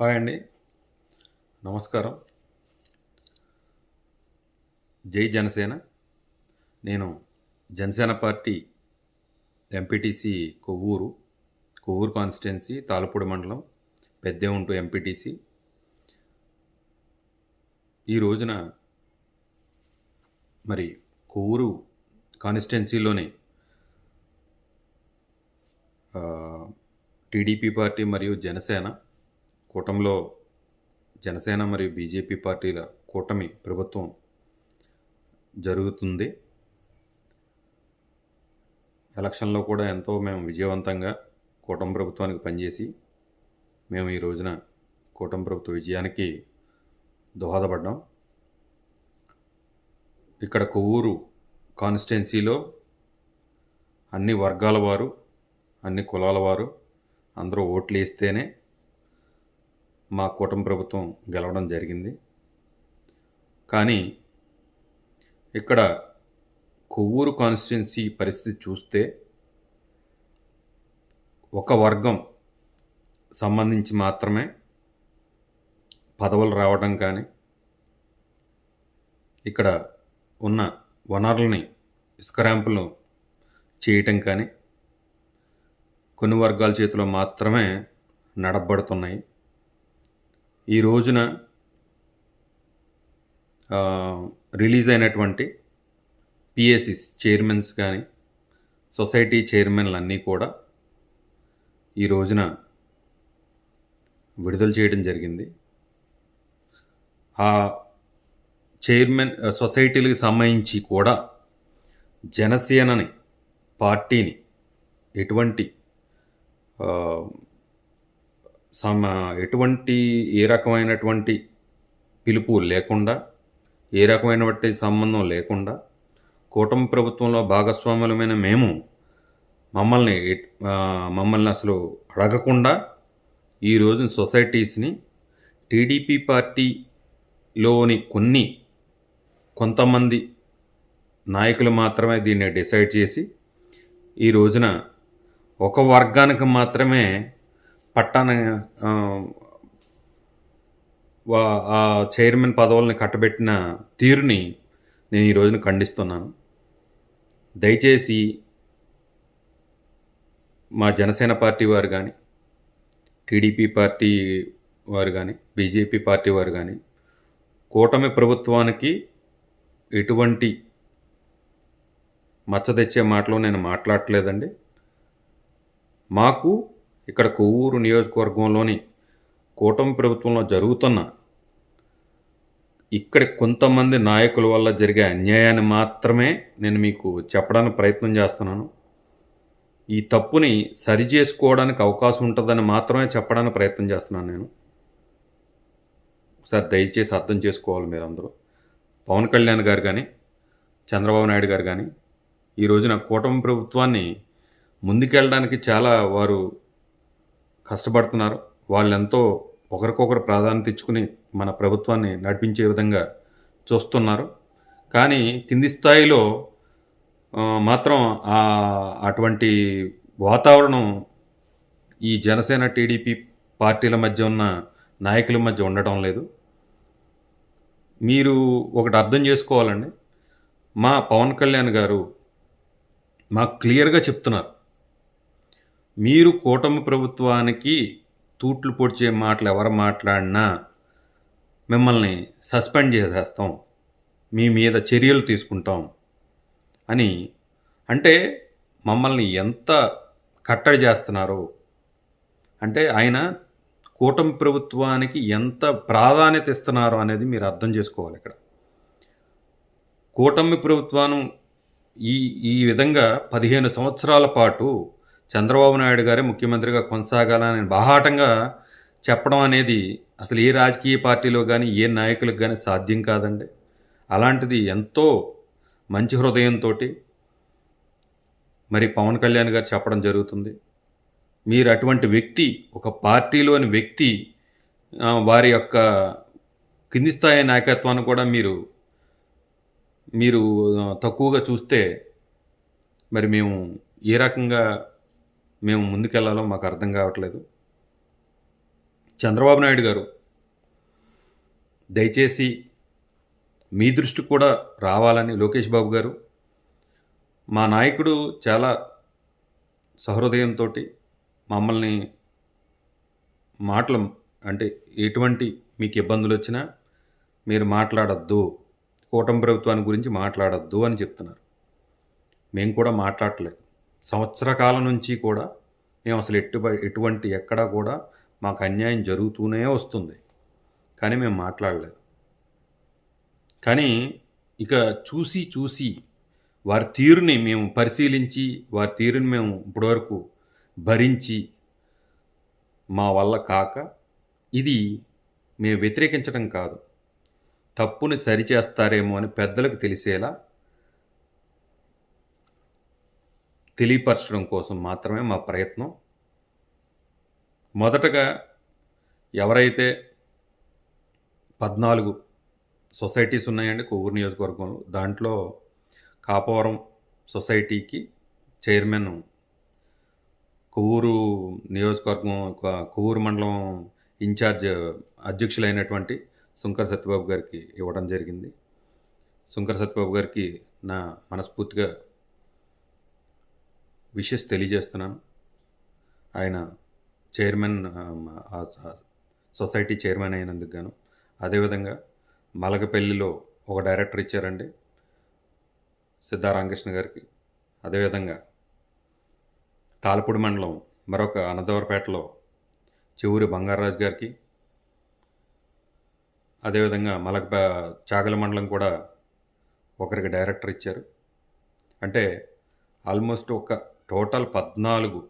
Hi అండి. నమస్కారం. జై జనసేన. నేను Janasena party MPTC Kovvur Kovvur constituency Thallapudi మండలం పెద్దేముంటూ ఎంపీటీసీ ఈ రోజున మరి కొవ్వూరు కాన్స్టిట్యున్సీలోని టీడీపీ పార్టీ మరియు జనసేన కూటమిలో జనసేన మరియు బీజేపీ పార్టీల కూటమి ప్రభుత్వం జరుగుతుంది. ఎలక్షన్లో కూడా ఎంతో మేము విజయవంతంగా కూటమి ప్రభుత్వానికి పనిచేసి మేము ఈ రోజున కూటమి ప్రభుత్వ విజయానికి దోహదపడ్డాం. ఇక్కడ కొవ్వూరు కాన్స్టిట్యున్సీలో అన్ని వర్గాల వారు అన్ని కులాల వారు అందరూ ఓట్లు వేస్తేనే మా కూటమి ప్రభుత్వం గెలవడం జరిగింది. కానీ ఇక్కడ కొవ్వూరు కాన్స్టిట్యున్సీ పరిస్థితి చూస్తే ఒక వర్గం సంబంధించి మాత్రమే పదవులు రావడం కానీ ఇక్కడ ఉన్న వనరుల్ని ఇసుక ర్యాంపులను చేయటం కానీ కొన్ని వర్గాల చేతిలో మాత్రమే నడబడుతున్నాయి ఈ రోజున రిలీజ్ అయినటువంటి పిఎస్సిస్ చైర్మన్స్ కానీ సొసైటీ చైర్మన్లు అన్నీ కూడా ఈ రోజున విడుదల చేయడం జరిగింది. ఆ చైర్మన్ సొసైటీలకు సంబంధించి కూడా జనసేనని పార్టీని ఎటువంటి సమ ఎటువంటి ఏ రకమైనటువంటి పిలుపు లేకుండా ఏ రకమైనటువంటి సంబంధం లేకుండా కూటమి ప్రభుత్వంలో భాగస్వాములమైన మేము మమ్మల్ని మమ్మల్ని అసలు అడగకుండా ఈ సొసైటీస్ని టీడీపీ పార్టీలోని కొన్ని కొంతమంది నాయకులు మాత్రమే దీన్ని డిసైడ్ చేసి ఈ రోజున ఒక వర్గానికి మాత్రమే పట్టాన ఆ, వా- ఆ చైర్మన్ పదవులను కట్టబెట్టిన తీరుని నేను ఈ రోజున ఖండిస్తున్నాను. దయచేసి మా జనసేన పార్టీ వారు కానీ టీడీపీ పార్టీ వారు కానీ బీజేపీ పార్టీ వారు కానీ కూటమి ప్రభుత్వానికి ఎటువంటి మచ్చ తెచ్చే మాటలు నేను మాట్లాడలేదండి మాకు ఇక్కడ కొవ్వూరు నియోజకవర్గంలోని కూటమి ప్రభుత్వంలో జరుగుతున్న ఇక్కడ కొంతమంది నాయకుల వల్ల జరిగే అన్యాయాన్ని మాత్రమే నేను మీకు చెప్పడానికి ప్రయత్నం చేస్తున్నాను. ఈ తప్పుని సరి చేసుకోవడానికి అవకాశం ఉంటుందని మాత్రమే చెప్పడానికి ప్రయత్నం చేస్తున్నాను నేను. ఒకసారి దయచేసి అర్థం చేసుకోవాలి మీరందరూ. పవన్ కళ్యాణ్ గారు కానీ చంద్రబాబు నాయుడు గారు కానీ ఈ రోజున కూటమి ప్రభుత్వాన్ని ముందుకెళ్ళడానికి చాలా వారు కష్టపడుతున్నారు. వాళ్ళు ఎంతో ఒకరికొకరు ప్రాధాన్యత ఇచ్చుకుని మన ప్రభుత్వాన్ని నడిపించే విధంగా చూస్తున్నారు. కానీ కింది స్థాయిలో మాత్రం అటువంటి వాతావరణం ఈ జనసేన టీడీపీ పార్టీల మధ్య ఉన్న నాయకుల మధ్య ఉండటం లేదు. మీరు ఒకటి అర్థం చేసుకోవాలండి. మా పవన్ కళ్యాణ్ గారు మాకు క్లియర్గా చెప్తున్నారు. మీరు కూటమి ప్రభుత్వానికి తూట్లు పొడిచే మాటలు ఎవరు మాట్లాడినా మిమ్మల్ని సస్పెండ్ చేసేస్తాం మీ మీద చర్యలు తీసుకుంటాం అని. అంటే మమ్మల్ని ఎంత కట్టడి చేస్తున్నారు అంటే ఆయన కూటమి ప్రభుత్వానికి ఎంత ప్రాధాన్యత ఇస్తున్నారు అనేది మీరు అర్థం చేసుకోవాలి ఇక్కడ. కూటమి ప్రభుత్వాన్ని ఈ ఈ విధంగా పదిహేను సంవత్సరాల పాటు చంద్రబాబు నాయుడు గారే ముఖ్యమంత్రిగా కొనసాగాలని బాహాటంగా చెప్పడం అనేది అసలు ఏ రాజకీయ పార్టీలో కానీ ఏ నాయకులకు కానీ సాధ్యం కాదండి. అలాంటిది ఎంతో మంచి హృదయంతో మరి పవన్ కళ్యాణ్ గారు చెప్పడం జరుగుతుంది. మీరు అటువంటి వ్యక్తి ఒక పార్టీలోని వ్యక్తి వారి యొక్క కింది స్థాయి నాయకత్వాన్ని కూడా మీరు మీరు తక్కువగా చూస్తే మరి మేము ఏ రకంగా మేము ముందుకెళ్ళాలో మాకు అర్థం కావట్లేదు. చంద్రబాబు నాయుడు గారు దయచేసి మీ దృష్టికి కూడా రావాలని లోకేష్ బాబు గారు మా నాయకుడు చాలా సహృదయంతో మమ్మల్ని మాటలు అంటే ఎటువంటి మీకు ఇబ్బందులు వచ్చినా మీరు మాట్లాడద్దు కూటమి ప్రభుత్వాన్ని గురించి మాట్లాడద్దు అని చెప్తున్నారు. మేము కూడా మాట్లాడట్లేదు. సంవత్సర కాలం నుంచి కూడా మేము అసలు ఎట్టు ఎటువంటి ఎక్కడా కూడా మాకు అన్యాయం జరుగుతూనే వస్తుంది. కానీ మేము మాట్లాడలేదు. కానీ ఇక చూసి చూసి వారి తీరుని మేము పరిశీలించి వారి తీరుని మేము ఇప్పటివరకు భరించి మా వల్ల కాక ఇది మేము వ్యతిరేకించడం కాదు. తప్పుని సరిచేస్తారేమో అని పెద్దలకు తెలిసేలా తెలియపరచడం కోసం మాత్రమే మా ప్రయత్నం. మొదటగా ఎవరైతే పద్నాలుగు సొసైటీస్ ఉన్నాయండి కొవ్వూరు నియోజకవర్గంలో దాంట్లో కాపవరం సొసైటీకి చైర్మన్ కొవ్వూరు నియోజకవర్గం కొవ్వూరు మండలం ఇన్ఛార్జ్ అధ్యక్షులైనటువంటి శుంకర్ సత్యబాబు గారికి ఇవ్వడం జరిగింది. శుంకర్ సత్యబాబు గారికి నా మనస్ఫూర్తిగా విషెస్ తెలియజేస్తున్నాను. ఆయన చైర్మన్ సొసైటీ చైర్మన్ అయినందుకు గాను. అదేవిధంగా మలగపల్లిలో ఒక డైరెక్టర్ ఇచ్చారండి సిద్ధారామకృష్ణ గారికి. అదేవిధంగా తాలపూడి మండలం మరొక అనంతవరపేటలో చెవురి బంగారరాజు గారికి. అదేవిధంగా మలక చాగల మండలం కూడా ఒకరికి డైరెక్టర్ ఇచ్చారు. అంటే ఆల్మోస్ట్ ఒక టోటల్ పద్నాలుగు.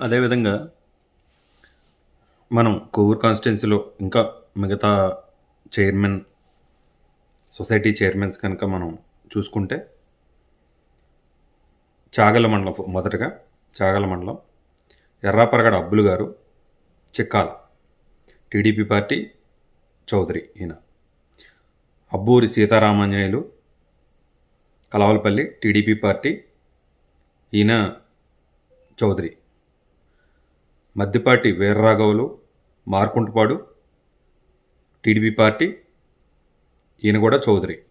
అదేవిధంగా మనం కోవూర్ కాన్స్టిట్యున్సీలో ఇంకా మిగతా చైర్మన్ సొసైటీ చైర్మన్స్ కనుక మనం చూసుకుంటే చాగల మండలం మొదటగా చాగల మండలం ఎర్రాపరగడ అబ్బులు గారు చిక్కాల టీడీపీ పార్టీ చౌదరి ఈయన అబ్బూరి సీతారామాంజనేయులు కలవలపల్లి టీడీపీ పార్టీ ఈయన చౌదరి. మద్దిపాటి వీర్రాఘవులు మార్కుంటపాడు టీడీపీ పార్టీ ఈయన కూడా చౌదరి.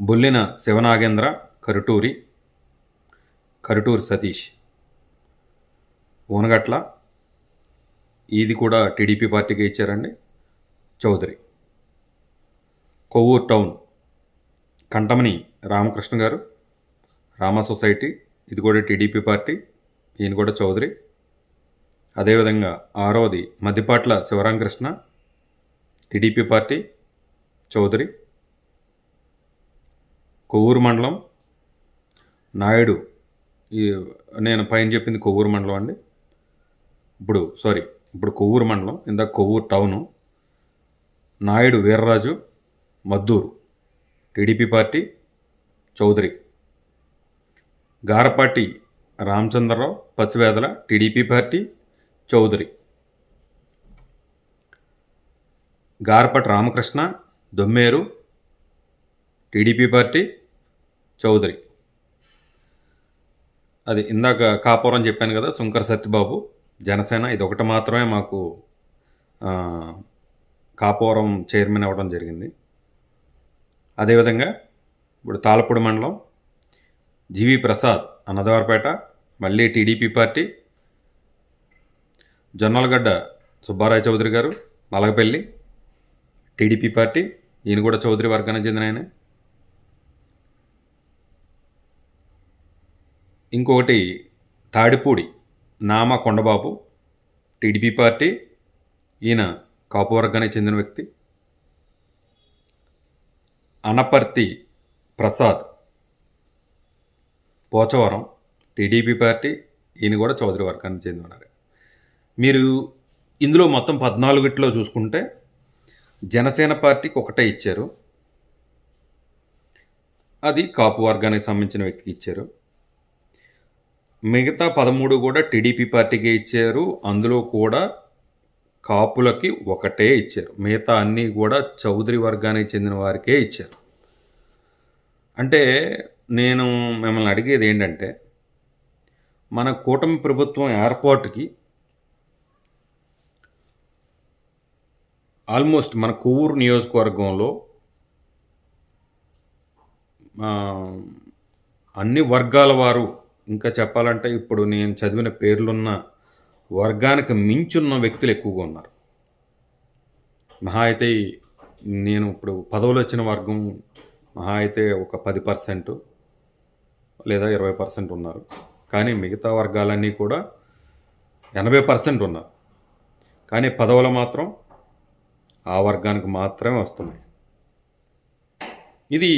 బుల్లిన శివనాగేంద్ర కరుటూరి కరుటూరు సతీష్. ఊనగట్ల ఇది కూడా టీడీపీ పార్టీకి ఇచ్చారండి చౌదరి. కొవ్వూరు టౌన్ కంటమని రామకృష్ణ గారు రామ సొసైటీ ఇది కూడా టీడీపీ పార్టీ ఈయన కూడా చౌదరి. అదేవిధంగా ఆరవది మద్దిపాట్ల శివరామకృష్ణ టీడీపీ పార్టీ చౌదరి. కొవ్వూరు మండలం నాయుడు ఈ నేను పైన చెప్పింది కొవ్వూరు మండలం అండి. ఇప్పుడు సారీ ఇప్పుడు కొవ్వూరు మండలం ఇందాక Kovvur town Naidu Veerraju Madduru TDP party Chowdary. Garapati Ramachandrarao Pasivedala TDP party Chowdary. Garapati Ramakrishna Dommeru TDP party Chowdary. అది ఇందాక కాపురం చెప్పాను కదా శంకర్ సత్యబాబు జనసేన ఇది ఒకటి మాత్రమే మాకు కాపురం చైర్మన్ అవ్వడం జరిగింది. అదేవిధంగా ఇప్పుడు తాళపూడి మండలం జీవి ప్రసాద్ అన్నదవారపేట మళ్ళీ టీడీపీ పార్టీ జొన్నలగడ్డ సుబ్బారాయ చౌదరి గారు మలగపల్లి టీడీపీ పార్టీ ఈయన కూడా చౌదరి వర్గానికి చెందిన ఆయన. ఇంకొకటి తాడిపూడి నామ కొండబాబు టీడీపీ పార్టీ ఈయన కాపు వర్గానికి చెందిన వ్యక్తి. అనపర్తి ప్రసాద్. పోచవరం టీడీపీ పార్టీ ఈయన కూడా చౌదరి వర్గానికి చెందిన మీరు ఇందులో మొత్తం పద్నాలుగిట్లో చూసుకుంటే జనసేన పార్టీకి ఒకటే ఇచ్చారు. అది కాపు వర్గానికి సంబంధించిన వ్యక్తికి ఇచ్చారు. మిగతా పదమూడు కూడా టీడీపీ పార్టీకి ఇచ్చారు. అందులో కూడా కాపులకి ఒకటే ఇచ్చారు. మిగతా అన్నీ కూడా చౌదరి వర్గానికి చెందిన వారికే ఇచ్చారు. అంటే నేను మిమ్మల్ని అడిగేది ఏంటంటే మన కూటమి ప్రభుత్వం ఏర్పాటుకి ఆల్మోస్ట్ మన కొవ్వూరు నియోజకవర్గంలో అన్ని వర్గాల వారు ఇంకా చెప్పాలంటే ఇప్పుడు నేను చదివిన పేర్లున్న వర్గానికి మించున్న వ్యక్తులు ఎక్కువగా ఉన్నారు. మహా అయితే నేను ఇప్పుడు పదవులు వచ్చిన వర్గం మహా అయితే ఒక పది పర్సెంట్ లేదా ఇరవై పర్సెంట్ ఉన్నారు. కానీ మిగతా వర్గాలన్నీ కూడా ఎనభై పర్సెంట్ ఉన్నారు. కానీ పదవులు మాత్రం ఆ వర్గానికి మాత్రమే వస్తున్నాయి. ఇది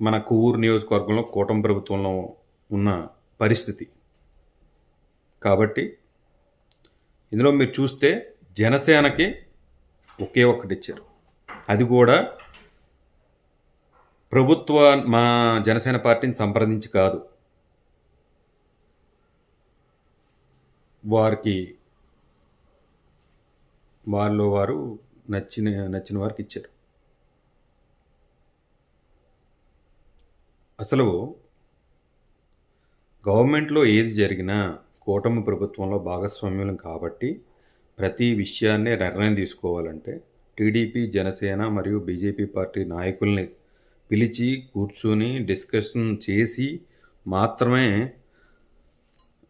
మన కొవ్వూరు నియోజకవర్గంలో కూటమి ప్రభుత్వంలో ఉన్న పరిస్థితి. కాబట్టి ఇందులో మీరు చూస్తే జనసేనకి ఒకే ఒక్కటి ఇచ్చారు. అది కూడా ప్రభుత్వ మా జనసేన పార్టీని సంప్రదించి కాదు. వారికి వాళ్ళు వారు నచ్చిన నచ్చిన వారికి ఇచ్చారు. అసలు గవర్నమెంట్లో ఏది జరిగినా కూటమి ప్రభుత్వంలో భాగస్వామ్యం కాబట్టి ప్రతి విషయాన్నే నిర్ణయం తీసుకోవాలంటే టీడీపీ జనసేన మరియు బీజేపీ పార్టీ నాయకుల్ని పిలిచి కూర్చొని డిస్కషన్ చేసి మాత్రమే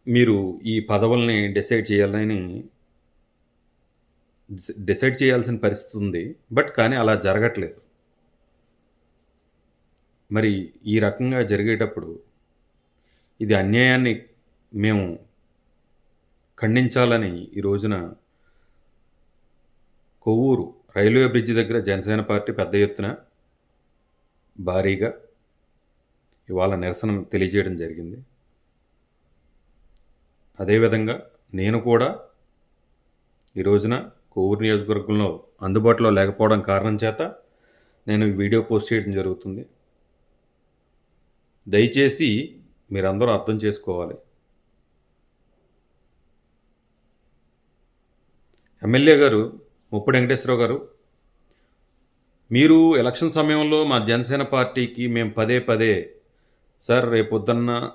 మీరు ఈ పదవుల్ని డిసైడ్ చేయాలని డిసైడ్ చేయాల్సిన పరిస్థితి ఉంది. బట్ కానీ అలా జరగట్లేదు. మరి ఈ రకంగా జరిగేటప్పుడు ఇది అన్యాయాన్ని మేము ఖండించాలని ఈ రోజున కొవ్వూరు రైల్వే బ్రిడ్జ్ దగ్గర జనసేన పార్టీ పెద్ద ఎత్తున భారీగా ఇవాళ నిరసన తెలియజేయడం జరిగింది. అదేవిధంగా నేను కూడా ఈ రోజున కొవ్వూరు నియోజకవర్గంలో అందుబాటులో లేకపోవడం కారణం చేత నేను వీడియో పోస్ట్ చేయడం జరుగుతుంది. దయచేసి మీరందరూ అర్థం చేసుకోవాలి. ఎమ్మెల్యే గారు ముప్పటి వెంకటేశ్వరరావు గారు మీరు ఎలక్షన్ సమయంలో మా జనసేన పార్టీకి మేము పదే పదే సార్ రేపొద్దున్న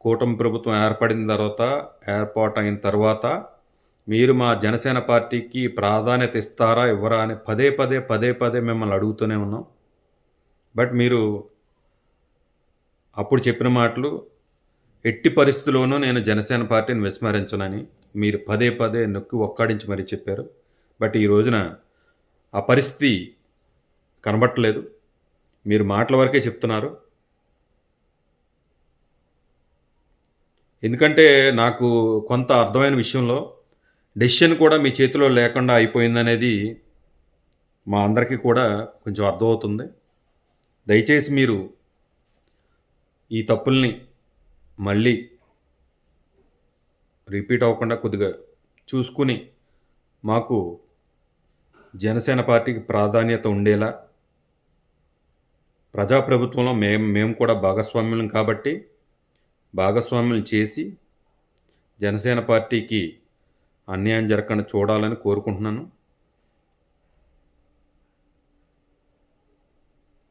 కూటమి ప్రభుత్వం ఏర్పడిన తర్వాత ఏర్పాటు అయిన తర్వాత మీరు మా జనసేన పార్టీకి ప్రాధాన్యత ఇస్తారా ఇవ్వరా అని పదే పదే పదే పదే మిమ్మల్ని అడుగుతూనే ఉన్నాం. బట్ మీరు అప్పుడు చెప్పిన మాటలు ఎట్టి పరిస్థితుల్లోనూ నేను జనసేన పార్టీని విస్మరించనని మీరు పదే పదే నొక్కి ఒక్కాడించి మరీ చెప్పారు. బట్ ఈ రోజున ఆ పరిస్థితి కనబట్టలేదు. మీరు మాటల వరకే చెప్తున్నారు. ఎందుకంటే నాకు కొంత అర్థమైన విషయంలో డెసిషన్ కూడా మీ చేతిలో లేకుండా అయిపోయిందనేది మా అందరికీ కూడా కొంచెం అర్థమవుతుంది. దయచేసి మీరు ఈ తప్పుల్ని మళ్ళీ రిపీట్ అవ్వకుండా కొద్దిగా చూసుకుని మాకు జనసేన పార్టీకి ప్రాధాన్యత ఉండేలా ప్రజాప్రభుత్వంలో మేము మేము కూడా భాగస్వామ్యం కాబట్టి భాగస్వామ్యం చేసి జనసేన పార్టీకి అన్యాయం జరగకుండా చూడాలని కోరుకుంటున్నాను.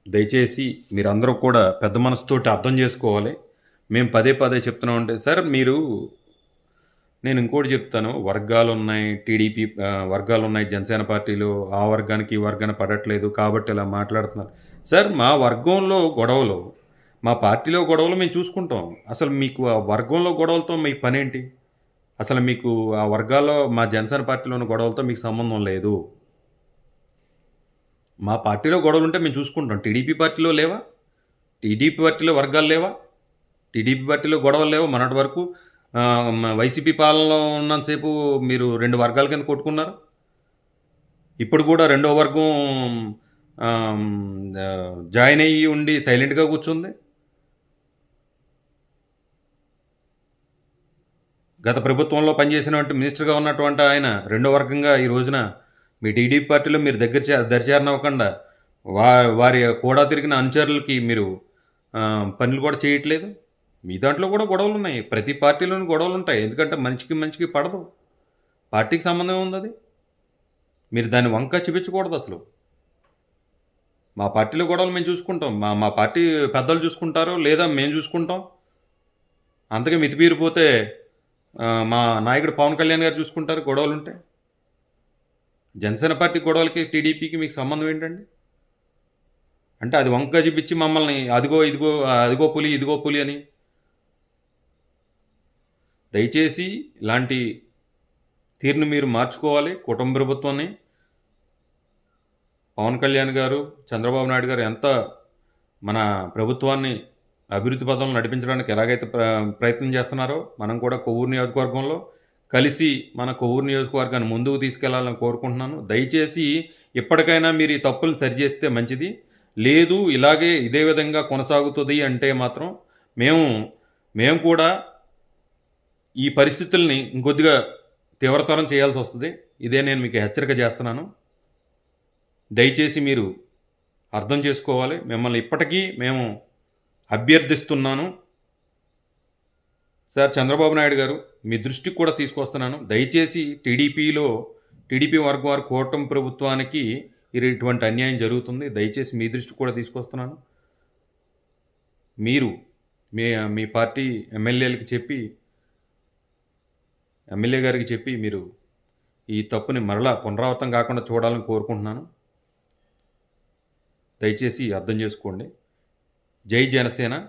దయచేసి మీరందరూ కూడా పెద్ద మనసుతోటి అర్థం చేసుకోవాలి. మేము పదే పదే చెప్తున్నాం అంటే సార్ మీరు నేను ఇంకోటి చెప్తాను వర్గాలు ఉన్నాయి టీడీపీ వర్గాలు ఉన్నాయి జనసేన పార్టీలో ఆ వర్గానికి ఈ వర్గాన్ని పడట్లేదు కాబట్టి ఇలా మాట్లాడుతున్నారు. సార్ మా వర్గంలో గొడవలు మా పార్టీలో గొడవలు మేము చూసుకుంటాం. అసలు మీకు ఆ వర్గంలో గొడవలతో మీ పనేంటి? అసలు మీకు ఆ వర్గాల్లో మా జనసేన పార్టీలో ఉన్న గొడవలతో మీకు సంబంధం లేదు. మా పార్టీలో గొడవలు ఉంటే మేము చూసుకుంటాం. టీడీపీ పార్టీలో లేవా? టీడీపీ పార్టీలో వర్గాలు లేవా? టీడీపీ పార్టీలో గొడవలు లేవా? మొన్నటి వరకు వైసీపీ పాలనలో ఉన్నంతసేపు మీరు రెండు వర్గాల కింద కొట్టుకున్నారు. ఇప్పుడు కూడా రెండో వర్గం జాయిన్ అయ్యి ఉండి సైలెంట్గా కూర్చుంది. గత ప్రభుత్వంలో పనిచేసినటువంటి మినిస్టర్గా ఉన్నటువంటి ఆయన రెండో వర్గంగా ఈ రోజున మీ టీడీపీ పార్టీలో మీరు దగ్గర చే- అవ్వకుండా వా వారి కూడా తిరిగిన అనుచరులకి మీరు పనులు కూడా చేయట్లేదు. మీ దాంట్లో కూడా గొడవలు ఉన్నాయి ప్రతి పార్టీలోనూ గొడవలు ఉంటాయి ఎందుకంటే మనిషికి మనిషికి పడదు. పార్టీకి సంబంధం ఉంది అది? మీరు దాన్ని వంక చూపించకూడదు అసలు. మా పార్టీలో గొడవలు మేము చూసుకుంటాం. మా మా పార్టీ పెద్దలు చూసుకుంటారు లేదా మేము చూసుకుంటాం. అంతగా మితిపీరిపోతే మా నాయకుడు పవన్ కళ్యాణ్ గారు చూసుకుంటారు గొడవలు ఉంటే జనసేన పార్టీ గొడవలకి టీడీపీకి మీకు సంబంధం ఏంటండి? అంటే అది వంక చూపించి మమ్మల్ని అదిగో ఇదిగో అదిగో పులి ఇదిగో పులి అని. దయచేసి ఇలాంటి తీరును మీరు మార్చుకోవాలి కుటుంబ ప్రభుత్వాన్ని. పవన్ కళ్యాణ్ గారు చంద్రబాబు నాయుడు గారు ఎంత మన ప్రభుత్వాన్ని అభివృద్ధి పదంలో నడిపించడానికి ఎలాగైతే ప్ర- ప్రయత్నం చేస్తున్నారో మనం కూడా కొవ్వూరు నియోజకవర్గంలో కలిసి మన కొవ్వూరు నియోజకవర్గాన్ని ముందుకు తీసుకెళ్ళాలని కోరుకుంటున్నాను. దయచేసి ఇప్పటికైనా మీరు ఈ తప్పులు సరిచేస్తే మంచిది. లేదు ఇలాగే ఇదే విధంగా కొనసాగుతుంది అంటే మాత్రం మేము మేము కూడా ఈ పరిస్థితుల్ని ఇంకొద్దిగా తీవ్రతరం చేయాల్సి వస్తుంది. ఇదే నేను మీకు హెచ్చరిక చేస్తున్నాను. దయచేసి మీరు అర్థం చేసుకోవాలి. మిమ్మల్ని ఇప్పటికీ మేము అభ్యర్థిస్తున్నాను. సార్ చంద్రబాబు నాయుడు గారు మీ దృష్టికి కూడా తీసుకొస్తున్నాను. దయచేసి టీడీపీలో టీడీపీ వర్గం వారి కూటమి ప్రభుత్వానికి ఇటువంటి అన్యాయం జరుగుతుంది. దయచేసి మీ దృష్టి కూడా తీసుకొస్తున్నాను. మీరు మీ మీ పార్టీ ఎమ్మెల్యేలకి చెప్పి ఎమ్మెల్యే గారికి చెప్పి మీరు ఈ తప్పుని మరలా పునరావృతం కాకుండా చూడాలని కోరుకుంటున్నాను. దయచేసి అర్థం చేసుకోండి. జై జనసేన.